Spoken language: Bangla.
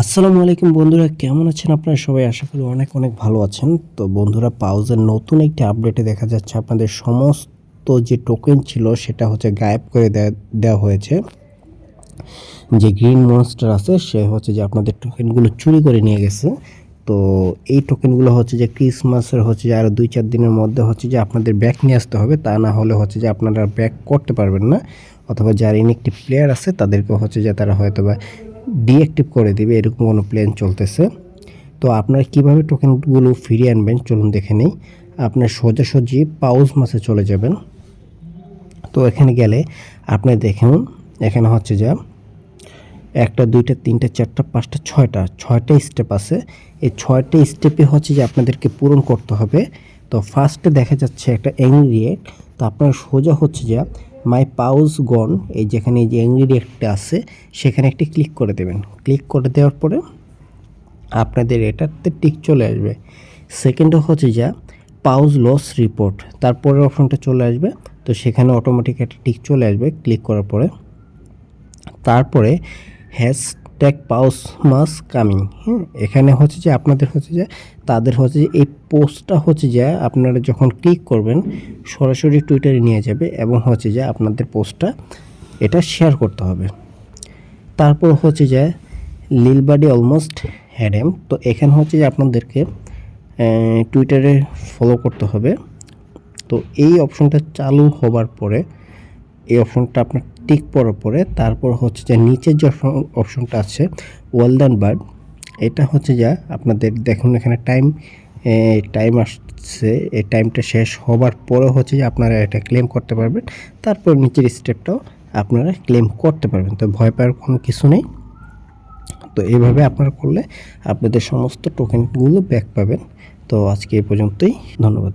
আসসালামু আলাইকুম বন্ধুরা, কেমন আছেন আপনারা? সবাই আশা করি অনেক অনেক ভালো আছেন। তো বন্ধুরা, পাউজের নতুন একটি আপডেটে দেখা যাচ্ছে আপনাদের সমস্ত যে টোকেন ছিল সেটা হচ্ছে গায়েব করে দেওয়া হয়েছে। যে গ্রিন মনস্টার আছে, সে হচ্ছে যে আপনাদের টোকেনগুলো চুরি করে নিয়ে গেছে। তো এই টোকেনগুলো হচ্ছে যে ক্রিসমাসের হচ্ছে যে আরও দুই চার দিনের মধ্যে হচ্ছে যে আপনাদের ব্যাক নিয়ে আসতে হবে। তা না হলে হচ্ছে যে আপনারা ব্যাক করতে পারবেন না। অথবা যারা ইনএক্টিভ প্লেয়ার আছে, তাদেরকে হচ্ছে যে তারা হয়তো বা ডিঅ্যাক্টিভ করে দিবে, এরকম কোনো প্ল্যান চলতেছে। তো আপনারা কীভাবে টোকেনগুলো ফিরিয়ে আনবেন, চলুন দেখে নেই। আপনার সোজাসুজি পাউজ মাসে চলে যাবেন। তো এখানে গেলে আপনি দেখুন, এখানে হচ্ছে যা একটা, দুইটা, তিনটা, চারটা, পাঁচটা, ছয়টা ছয়টা স্টেপ আছে। এই ছয়টা স্টেপে হচ্ছে যে আপনাদেরকে পূরণ করতে হবে। তো ফার্স্টে দেখা যাচ্ছে একটা অ্যাংরিয়েট তো আপনার সোজা হচ্ছে যা মাই পাউজ গন এই যেখানে এই যে অ্যাংরিয়েটটা আছে, সেখানে একটি ক্লিক করে দেবেন। ক্লিক করে দেওয়ার পরে আপনাদের এটাতে টিক চলে আসবে। সেকেন্ড হচ্ছে যা পাউজ লস রিপোর্ট তারপরের অপশনটা চলে আসবে, তো সেখানে অটোমেটিক একটা টিক চলে আসবে ক্লিক করার পরে। তারপরে হ্যাশট্যাগ পাউস মাস কামিং হ্যাঁ? এখানে হচ্ছে যে আপনাদের হচ্ছে যে, তাদের হচ্ছে যে এই পোস্টটা হচ্ছে যে আপনারা যখন ক্লিক করবেন, সরাসরি টুইটারে নিয়ে যাবে এবং হচ্ছে যে আপনাদের পোস্টটা এটা শেয়ার করতে হবে। তারপর হচ্ছে যে লিলবাডি অলমোস্ট হ্যাডেম তো এখানে হচ্ছে যে আপনাদেরকে টুইটারে ফলো করতে হবে। তো এই অপশনটা চালু হবার পরে, এই অপশনটা আপনার টিক পড়ার পরে তারপর হচ্ছে যে নিচের যে অপশনটা আছে ওয়েলডান বার্ড এটা হচ্ছে যা আপনাদের দেখুন এখানে টাইম টাইম আসছে, এই টাইমটা শেষ হবার পরে হচ্ছে যে আপনারা এটা ক্লেম করতে পারবেন। তারপর নিচের স্টেপটাও আপনারা ক্লেম করতে পারবেন। তো ভয় পাওয়ার কোনো কিছু নেই। তো এইভাবে আপনারা করলে আপনাদের সমস্ত টোকেনগুলো ব্যাক পাবেন। তো আজকে এই পর্যন্তই। ধন্যবাদ।